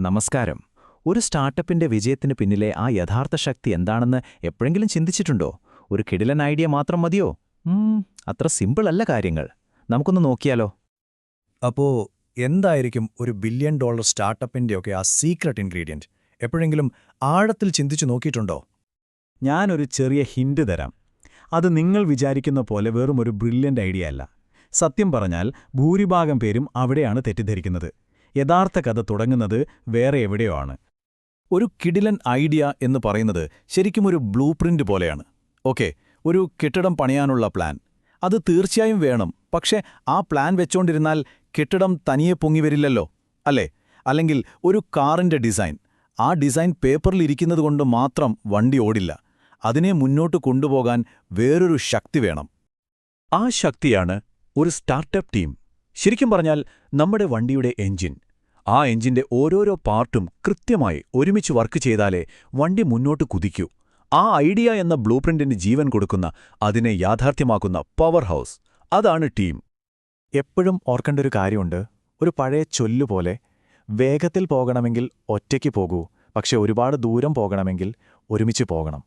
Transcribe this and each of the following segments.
നമസ്കാരം. ഒരു സ്റ്റാർട്ടപ്പിന്റെ വിജയത്തിന് പിന്നിലെ ആ യഥാർത്ഥ ശക്തി എന്താണെന്ന് എപ്പോഴെങ്കിലും ചിന്തിച്ചിട്ടുണ്ടോ? ഒരു കിടിലൻ ഐഡിയ മാത്രം മതിയോ? അത്ര അത്ര സിമ്പിളല്ല കാര്യങ്ങൾ. നമുക്കൊന്ന് നോക്കിയാലോ? അപ്പോ എന്തായിരിക്കും ഒരു ബില്യൺ ഡോളർ സ്റ്റാർട്ടപ്പിന്റെയൊക്കെ ആ സീക്രട്ട് ഇൻഗ്രീഡിയന്റ് എപ്പോഴെങ്കിലും ആഴത്തിൽ ചിന്തിച്ചു നോക്കിയിട്ടുണ്ടോ? ഞാനൊരു ചെറിയ ഹിൻഡ് തരാം. അത് നിങ്ങൾ വിചാരിക്കുന്ന പോലെ വെറും ഒരു ബ്രില്യന്റ് ഐഡിയ അല്ല. സത്യം പറഞ്ഞാൽ ഭൂരിഭാഗം പേരും അവിടെയാണ് തെറ്റിദ്ധരിക്കുന്നത്. യഥാർത്ഥ കഥ തുടങ്ങുന്നത് വേറെ എവിടെയോ ആണ്. ഒരു കിടിലൻ ഐഡിയ എന്ന് പറയുന്നത് ശരിക്കും ഒരു ബ്ലൂ പോലെയാണ്. ഓക്കെ ഒരു കെട്ടിടം പണിയാനുള്ള പ്ലാൻ. അത് തീർച്ചയായും വേണം പക്ഷേ ആ പ്ലാൻ വെച്ചോണ്ടിരുന്നാൽ കെട്ടിടം തനിയെ പൊങ്ങി വരില്ലല്ലോ അല്ലേ? അല്ലെങ്കിൽ ഒരു കാറിന്റെ ഡിസൈൻ. ആ ഡിസൈൻ പേപ്പറിലിരിക്കുന്നത് കൊണ്ട് മാത്രം വണ്ടി ഓടില്ല. അതിനെ മുന്നോട്ട് കൊണ്ടുപോകാൻ വേറൊരു ശക്തി വേണം. ആ ശക്തിയാണ് ഒരു സ്റ്റാർട്ടപ്പ് ടീം. ശരിക്കും പറഞ്ഞാൽ നമ്മുടെ വണ്ടിയുടെ എഞ്ചിൻ ആ എഞ്ചിന്റെ ഓരോരോ പാർട്ടും കൃത്യമായി ഒരുമിച്ച് വർക്ക് ചെയ്താലേ വണ്ടി മുന്നോട്ട് കുതിക്കൂ. ആ ഐഡിയ എന്ന ബ്ലൂപ്രിന്റിന് ജീവൻ കൊടുക്കുന്ന അതിനെ യാഥാർത്ഥ്യമാക്കുന്ന പവർ ഹൗസ് അതാണ് ടീം. എപ്പോഴും ഓർക്കേണ്ട ഒരു കാര്യമുണ്ട് ഒരു പഴയ ചൊല്ലുപോലെ വേഗത്തിൽ പോകണമെങ്കിൽ ഒറ്റയ്ക്ക് പോകൂ പക്ഷെ ഒരുപാട് ദൂരം പോകണമെങ്കിൽ ഒരുമിച്ച് പോകണം.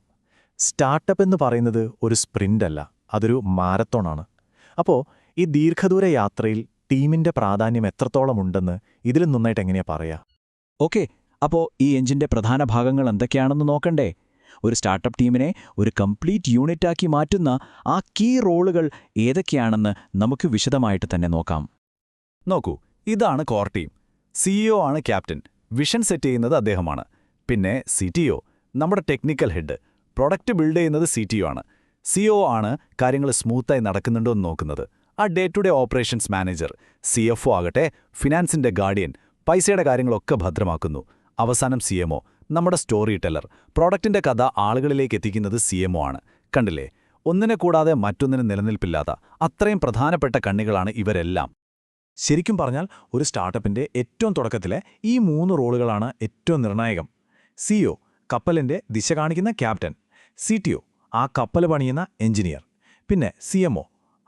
സ്റ്റാർട്ടപ്പ് എന്ന് പറയുന്നത് ഒരു സ്പ്രിന്റ് അല്ല അതൊരു മാരത്തോണാണ്. അപ്പോൾ ഈ ദീർഘദൂര യാത്രയിൽ ടീമിന്റെ പ്രാധാന്യം എത്രത്തോളം ഉണ്ടെന്ന് ഇതിൽ നന്നായിട്ട് എങ്ങനെയാ പറയാ? ഓക്കെ അപ്പോ ഈ എഞ്ചിന്റെ പ്രധാന ഭാഗങ്ങൾ എന്തൊക്കെയാണെന്ന് നോക്കണ്ടേ? ഒരു സ്റ്റാർട്ടപ്പ് ടീമിനെ ഒരു കംപ്ലീറ്റ് യൂണിറ്റാക്കി മാറ്റുന്ന ആ കീ റോളുകൾ ഏതൊക്കെയാണെന്ന് നമുക്ക് വിശദമായിട്ട് തന്നെ നോക്കാം. നോക്കൂ ഇതാണ് കോർ ടീം. സിഇഒ ആണ് ക്യാപ്റ്റൻ. വിഷൻ സെറ്റ് ചെയ്യുന്നത് അദ്ദേഹമാണ്. പിന്നെ സി ടി ഒ നമ്മുടെ ടെക്നിക്കൽ ഹെഡ്. പ്രൊഡക്റ്റ് ബിൽഡ് ചെയ്യുന്നത് സി ടി ഒ ആണ്. സിഇഒ ആണ് കാര്യങ്ങൾ സ്മൂത്തായി നടക്കുന്നുണ്ടോ എന്ന് നോക്കുന്നത്. ആ day to day operations manager C F ആകട്ടെ ഫിനാൻസിന്റെ ഗാർഡിയൻ പൈസയുടെ കാര്യങ്ങളൊക്കെ ഭദ്രമാക്കുന്നു. അവസാനം സി എം ഒ നമ്മുടെ സ്റ്റോറി ടെല്ലർ പ്രോഡക്റ്റിന്റെ കഥ ആളുകളിലേക്ക് എത്തിക്കുന്നത് സി എം ഒ ആണ്. കണ്ടില്ലേ? ഒന്നിനെ കൂടാതെ മറ്റൊന്നിന് നിലനിൽപ്പില്ലാത്ത അത്രയും പ്രധാനപ്പെട്ട കണ്ണികളാണ് ഇവരെല്ലാം. ശരിക്കും പറഞ്ഞാൽ ഒരു സ്റ്റാർട്ടപ്പിന്റെ ഏറ്റവും തുടക്കത്തിലെ ഈ മൂന്ന് റോളുകളാണ് ഏറ്റവും നിർണായകം. സിഒ കപ്പലിന്റെ ദിശ കാണിക്കുന്ന ക്യാപ്റ്റൻ സി ആ കപ്പൽ പണിയുന്ന എഞ്ചിനീയർ പിന്നെ സി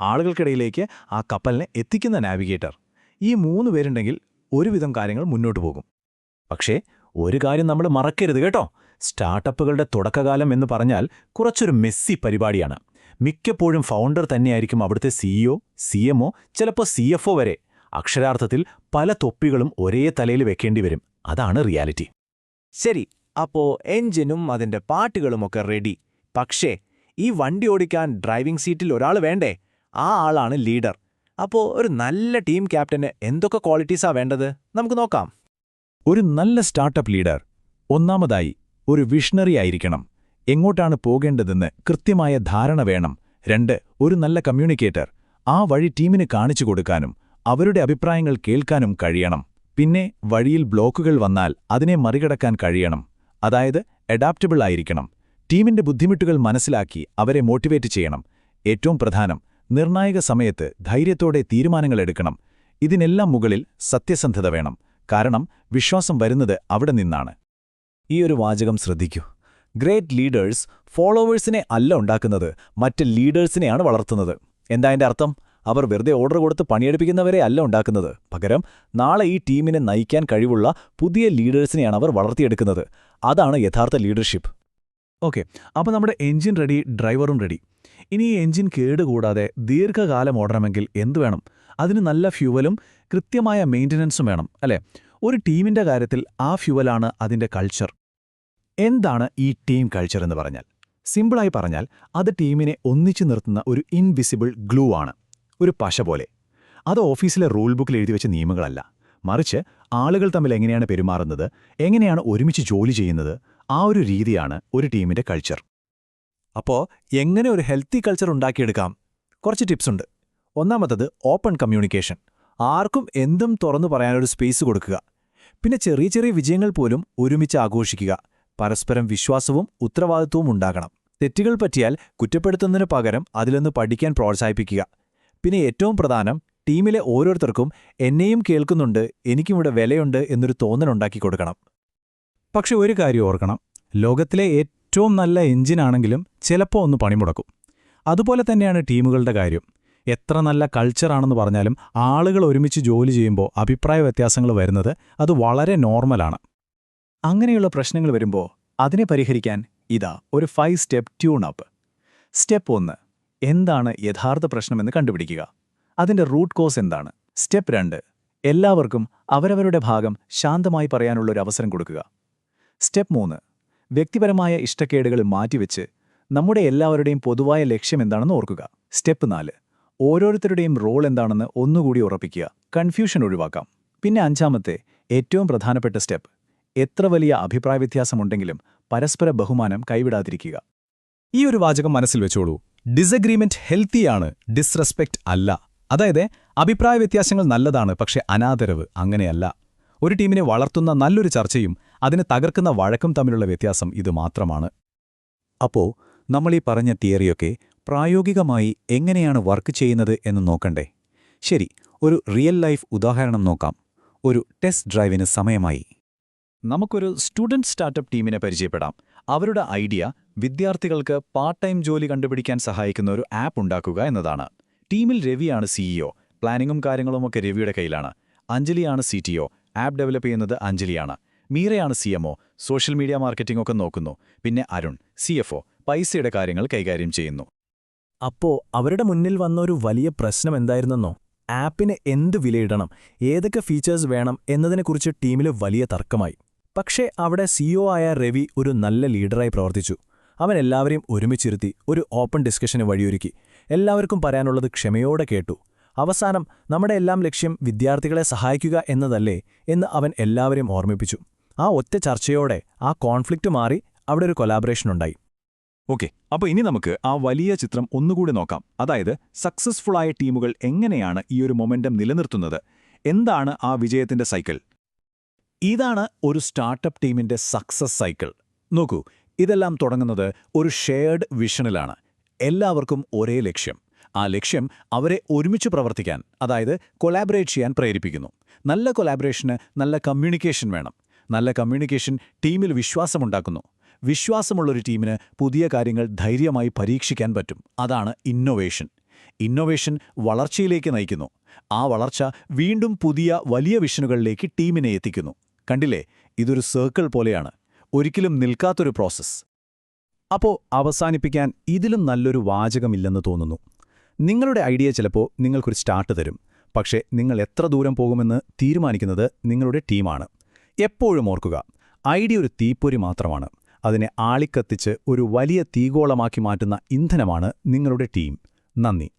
ആളുകൾക്കിടയിലേക്ക് ആ കപ്പലിനെ എത്തിക്കുന്ന നാവിഗേറ്റർ. ഈ മൂന്ന് പേരുണ്ടെങ്കിൽ ഒരുവിധം കാര്യങ്ങൾ മുന്നോട്ട് പോകും. പക്ഷേ ഒരു കാര്യം നമ്മൾ മറക്കരുത് കേട്ടോ. സ്റ്റാർട്ടപ്പുകളുടെ തുടക്കകാലം എന്ന് പറഞ്ഞാൽ കുറച്ചൊരു മെസ്സി പരിപാടിയാണ്. മിക്കപ്പോഴും ഫൗണ്ടർ തന്നെയായിരിക്കും അവിടുത്തെ സിഇഒ സി എംഒ ചിലപ്പോൾ സി എഫ് വരെ. അക്ഷരാർത്ഥത്തിൽ പല തൊപ്പികളും ഒരേ തലയിൽ വെക്കേണ്ടി വരും. അതാണ് റിയാലിറ്റി. ശരി അപ്പോ എഞ്ചിനും അതിന്റെ പാട്ടുകളുമൊക്കെ റെഡി. പക്ഷേ ഈ വണ്ടി ഓടിക്കാൻ ഡ്രൈവിംഗ് സീറ്റിൽ ഒരാൾ വേണ്ടേ? ആ ആളാണ് ലീഡർ. അപ്പോ ഒരു നല്ല ടീം ക്യാപ്റ്റന് എന്തൊക്കെ ക്വാളിറ്റീസാ വേണ്ടത്? നമുക്ക് നോക്കാം. ഒരു നല്ല സ്റ്റാർട്ടപ്പ് ലീഡർ ഒന്നാമതായി ഒരു വിഷണറി ആയിരിക്കണം. എങ്ങോട്ടാണ് പോകേണ്ടതെന്ന് കൃത്യമായ ധാരണ വേണം. രണ്ട് ഒരു നല്ല കമ്മ്യൂണിക്കേറ്റർ ആ വഴി ടീമിന് കാണിച്ചു കൊടുക്കാനും അവരുടെ അഭിപ്രായങ്ങൾ കേൾക്കാനും കഴിയണം. പിന്നെ വഴിയിൽ ബ്ലോക്കുകൾ വന്നാൽ അതിനെ മറികടക്കാൻ കഴിയണം. അതായത് അഡാപ്റ്റബിൾ ആയിരിക്കണം. ടീമിന്റെ ബുദ്ധിമുട്ടുകൾ മനസ്സിലാക്കി അവരെ മോട്ടിവേറ്റ് ചെയ്യണം. ഏറ്റവും പ്രധാനം നിർണായക സമയത്ത് ധൈര്യത്തോടെ തീരുമാനങ്ങളെടുക്കണം ഇതിനെല്ലാം മുകളിൽ സത്യസന്ധത വേണം. കാരണം വിശ്വാസം വരുന്നത് അവിടെ നിന്നാണ്. ഈ ഒരു വാചകം ശ്രദ്ധിക്കൂ. ഗ്രേറ്റ് ലീഡേഴ്സ് ഫോളോവേഴ്സിനെ അല്ല ഉണ്ടാക്കുന്നത് മറ്റ് ലീഡേഴ്സിനെയാണ് വളർത്തുന്നത്. എന്താ അതിന്റെ അർത്ഥം? അവർ വെറുതെ ഓർഡർ കൊടുത്ത് പണിയെടുപ്പിക്കുന്നവരെ അല്ല ഉണ്ടാക്കുന്നത്. പകരം നാളെ ഈ ടീമിനെ നയിക്കാൻ കഴിവുള്ള പുതിയ ലീഡേഴ്സിനെയാണ് അവർ വളർത്തിയെടുക്കുന്നത്. അതാണ് യഥാർത്ഥ ലീഡർഷിപ്പ് ഓക്കെ. അപ്പോൾ നമ്മുടെ എഞ്ചിൻ റെഡി ഡ്രൈവറും റെഡി. ഇനി ഈ എഞ്ചിൻ കേടുകൂടാതെ ദീർഘകാലം ഓടണമെങ്കിൽ എന്തു വേണം? അതിന് നല്ല ഫ്യൂവലും കൃത്യമായ മെയിന്റനൻസും വേണം അല്ലേ? ഒരു ടീമിന്റെ കാര്യത്തിൽ ആ ഫ്യൂവലാണ് അതിന്റെ കൾച്ചർ. എന്താണ് ഈ ടീം കൾച്ചർ എന്ന് പറഞ്ഞാൽ? സിമ്പിളായി പറഞ്ഞാൽ അത് ടീമിനെ ഒന്നിച്ചു നിർത്തുന്ന ഒരു ഇൻവിസിബിൾ ഗ്ലൂ ആണ്. ഒരു പശ പോലെ. അത് ഓഫീസിലെ റൂൾ ബുക്കിൽ എഴുതി വെച്ച നിയമങ്ങളല്ല. മറിച്ച് ആളുകൾ തമ്മിൽ എങ്ങനെയാണ് പെരുമാറുന്നത്? എങ്ങനെയാണ് ഒരുമിച്ച് ജോലി ചെയ്യുന്നത്? ആ ഒരു രീതിയാണ് ഒരു ടീമിന്റെ കൾച്ചർ അപ്പോ എങ്ങനെ ഒരു ഹെൽത്തി കൾച്ചർ ഉണ്ടാക്കിയെടുക്കാം? കുറച്ച് ടിപ്സ് ഉണ്ട്. ഒന്നാമത്തത് ഓപ്പൺ കമ്മ്യൂണിക്കേഷൻ ആർക്കും എന്തും തുറന്നു പറയാനൊരു സ്പേസ് കൊടുക്കുക. പിന്നെ ചെറിയ ചെറിയ വിജയങ്ങൾ പോലും ഒരുമിച്ച് ആഘോഷിക്കുക. പരസ്പരം വിശ്വാസവും ഉത്തരവാദിത്വവും ഉണ്ടാകണം. തെറ്റുകൾ പറ്റിയാൽ കുറ്റപ്പെടുത്തുന്നതിന് പകരം അതിലൊന്ന് പഠിക്കാൻ പ്രോത്സാഹിപ്പിക്കുക. പിന്നെ ഏറ്റവും പ്രധാനം ടീമിലെ ഓരോരുത്തർക്കും എന്നെയും കേൾക്കുന്നുണ്ട് എനിക്കും ഇവിടെ വിലയുണ്ട് എന്നൊരു തോന്നലുണ്ടാക്കി കൊടുക്കണം. പക്ഷെ ഒരു കാര്യം ഓർക്കണം. ലോകത്തിലെ ഏറ്റവും നല്ല എഞ്ചിനാണെങ്കിലും ചിലപ്പോൾ ഒന്ന് പണിമുടക്കും. അതുപോലെ തന്നെയാണ് ടീമുകളുടെ കാര്യം. എത്ര നല്ല കൾച്ചറാണെന്ന് പറഞ്ഞാലും ആളുകൾ ഒരുമിച്ച് ജോലി ചെയ്യുമ്പോൾ അഭിപ്രായ വ്യത്യാസങ്ങൾ വരുന്നത് അത് വളരെ നോർമലാണ് അങ്ങനെയുള്ള പ്രശ്നങ്ങൾ വരുമ്പോൾ അതിനെ പരിഹരിക്കാൻ ഇതാ ഒരു five step tune up step ഒന്ന് എന്താണ് യഥാർത്ഥ പ്രശ്നമെന്ന് കണ്ടുപിടിക്കുക. അതിന്റെ റൂട്ട് കോസ് എന്താണ്? സ്റ്റെപ്പ് രണ്ട് എല്ലാവർക്കും അവരവരുടെ ഭാഗം ശാന്തമായി പറയാനുള്ളൊരു അവസരം കൊടുക്കുക. സ്റ്റെപ്പ് മൂന്ന്. വ്യക്തിപരമായ ഇഷ്ടക്കേടുകൾ മാറ്റിവെച്ച് നമ്മുടെ എല്ലാവരുടെയും പൊതുവായ ലക്ഷ്യം എന്താണെന്ന് ഓർക്കുക. സ്റ്റെപ്പ് നാല്. ഓരോരുത്തരുടെയും റോൾ എന്താണെന്ന് ഒന്നുകൂടി ഉറപ്പിക്കുക. കൺഫ്യൂഷൻ ഒഴിവാക്കാം. പിന്നെ അഞ്ചാമത്തെ ഏറ്റവും പ്രധാനപ്പെട്ട സ്റ്റെപ്പ് എത്ര വലിയ അഭിപ്രായ വ്യത്യാസമുണ്ടെങ്കിലും പരസ്പര ബഹുമാനം കൈവിടാതിരിക്കുക. ഈ ഒരു വാചകം മനസ്സിൽ വെച്ചോളൂ. ഡിസഗ്രിമെന്റ് ഹെൽത്തിയാണ് ഡിസ്റെസ്പെക്റ്റ് അല്ല. അതായത് അഭിപ്രായ വ്യത്യാസങ്ങൾ നല്ലതാണ് പക്ഷെ അനാദരവ് അങ്ങനെയല്ല. ഒരു ടീമിനെ വളർത്തുന്ന നല്ലൊരു ചർച്ചയും അതിനെ തകർക്കുന്ന വഴക്കും തമ്മിലുള്ള വ്യത്യാസം ഇത് മാത്രമാണ്. അപ്പോ നമ്മൾ പറഞ്ഞ തിയറിയൊക്കെ പ്രായോഗികമായി എങ്ങനെയാണ് വർക്ക് ചെയ്യുന്നത് എന്ന് നോക്കണ്ടേ? ശരി ഒരു റിയൽ ലൈഫ് ഉദാഹരണം നോക്കാം. ഒരു ടെസ്റ്റ് ഡ്രൈവിന് സമയമായി. നമുക്കൊരു സ്റ്റുഡന്റ് സ്റ്റാർട്ടപ്പ് ടീമിനെ പരിചയപ്പെടാം. അവരുടെ ഐഡിയ വിദ്യാർത്ഥികൾക്ക് പാർട്ട് ടൈം ജോലി കണ്ടുപിടിക്കാൻ സഹായിക്കുന്ന ഒരു ആപ്പ് ഉണ്ടാക്കുക എന്നതാണ്. ടീമിൽ രവിയാണ് സിഇഒ പ്ലാനിങ്ങും കാര്യങ്ങളുമൊക്കെ രവിയുടെ കയ്യിലാണ്. അഞ്ജലിയാണ് സി ആപ്പ് ഡെവലപ്പ് ചെയ്യുന്നത് അഞ്ജലിയാണ്. മീരയാണ് സി സോഷ്യൽ മീഡിയ മാർക്കറ്റിംഗ് ഒക്കെ നോക്കുന്നു. പിന്നെ അരുൺ സി പൈസയുടെ കാര്യങ്ങൾ കൈകാര്യം ചെയ്യുന്നു. അപ്പോ അവരുടെ മുന്നിൽ വന്ന ഒരു വലിയ പ്രശ്നം എന്തായിരുന്നെന്നോ? ആപ്പിന് എന്ത് വിലയിടണം? ഏതൊക്കെ ഫീച്ചേഴ്സ് വേണം? എന്നതിനെക്കുറിച്ച് ടീമിൽ വലിയ തർക്കമായി. പക്ഷേ അവിടെ സിഇഒ ആയ രവി ഒരു നല്ല ലീഡറായി പ്രവർത്തിച്ചു. അവൻ എല്ലാവരെയും ഒരുമിച്ചിരുത്തി ഒരു ഓപ്പൺ ഡിസ്കഷന് വഴിയൊരുക്കി. എല്ലാവർക്കും പറയാനുള്ളത് ക്ഷമയോടെ കേട്ടു. അവസാനം നമ്മുടെ എല്ലാം ലക്ഷ്യം വിദ്യാർത്ഥികളെ സഹായിക്കുക എന്നതല്ലേ? എന്ന് അവൻ എല്ലാവരെയും ഓർമ്മിപ്പിച്ചു. ആ ഒറ്റ ചർച്ചയോടെ ആ കോൺഫ്ലിക്റ്റ് മാറി അവിടെ ഒരു കൊലാബറേഷൻ ഉണ്ടായി. ഓക്കെ അപ്പോൾ ഇനി നമുക്ക് ആ വലിയ ചിത്രം ഒന്നുകൂടി നോക്കാം. അതായത് സക്സസ്ഫുള്ളായ ടീമുകൾ എങ്ങനെയാണ് ഈ ഒരു മൊമെന്റം നിലനിർത്തുന്നത്? എന്താണ് ആ വിജയത്തിന്റെ സൈക്കിൾ ഇതാണ് ഒരു സ്റ്റാർട്ടപ്പ് ടീമിന്റെ സക്സസ് സൈക്കിൾ നോക്കൂ ഇതെല്ലാം തുടങ്ങുന്നത് ഒരു ഷെയർഡ് വിഷനിലാണ് എല്ലാവർക്കും ഒരേ ലക്ഷ്യം. ആ ലക്ഷ്യം അവരെ ഒരുമിച്ച് പ്രവർത്തിക്കാൻ അതായത് കൊലാബറേറ്റ് ചെയ്യാൻ പ്രേരിപ്പിക്കുന്നു. നല്ല കൊലാബറേഷന് നല്ല കമ്മ്യൂണിക്കേഷൻ വേണം. നല്ല കമ്മ്യൂണിക്കേഷൻ ടീമിൽ വിശ്വാസമുണ്ടാക്കുന്നു. വിശ്വാസമുള്ളൊരു ടീമിന് പുതിയ കാര്യങ്ങൾ ധൈര്യമായി പരീക്ഷിക്കാൻ പറ്റും. അതാണ് ഇന്നൊവേഷൻ ഇന്നൊവേഷൻ വളർച്ചയിലേക്ക് നയിക്കുന്നു. ആ വളർച്ച വീണ്ടും പുതിയ വലിയ വിഷനുകളിലേക്ക് ടീമിനെ എത്തിക്കുന്നു. കണ്ടില്ലേ? ഇതൊരു സർക്കിൾ പോലെയാണ്. ഒരിക്കലും നിൽക്കാത്തൊരു പ്രോസസ്സ് അപ്പോ അവസാനിപ്പിക്കാൻ ഇതിലും നല്ലൊരു വാചകമില്ലെന്ന് തോന്നുന്നു. നിങ്ങളുടെ ഐഡിയ ചിലപ്പോൾ നിങ്ങൾക്കൊരു സ്റ്റാർട്ട് തരും. പക്ഷേ നിങ്ങൾ എത്ര ദൂരം പോകുമെന്ന് തീരുമാനിക്കുന്നത് നിങ്ങളുടെ ടീമാണ് എപ്പോഴും ഓർക്കുക ഐഡിയ ഒരു തീപ്പൊരി മാത്രമാണ്. അതിനെ ആളിക്കത്തിച്ച് ഒരു വലിയ തീഗോളമാക്കി മാറ്റുന്ന ഇന്ധനമാണ് നിങ്ങളുടെ ടീം. നന്ദി.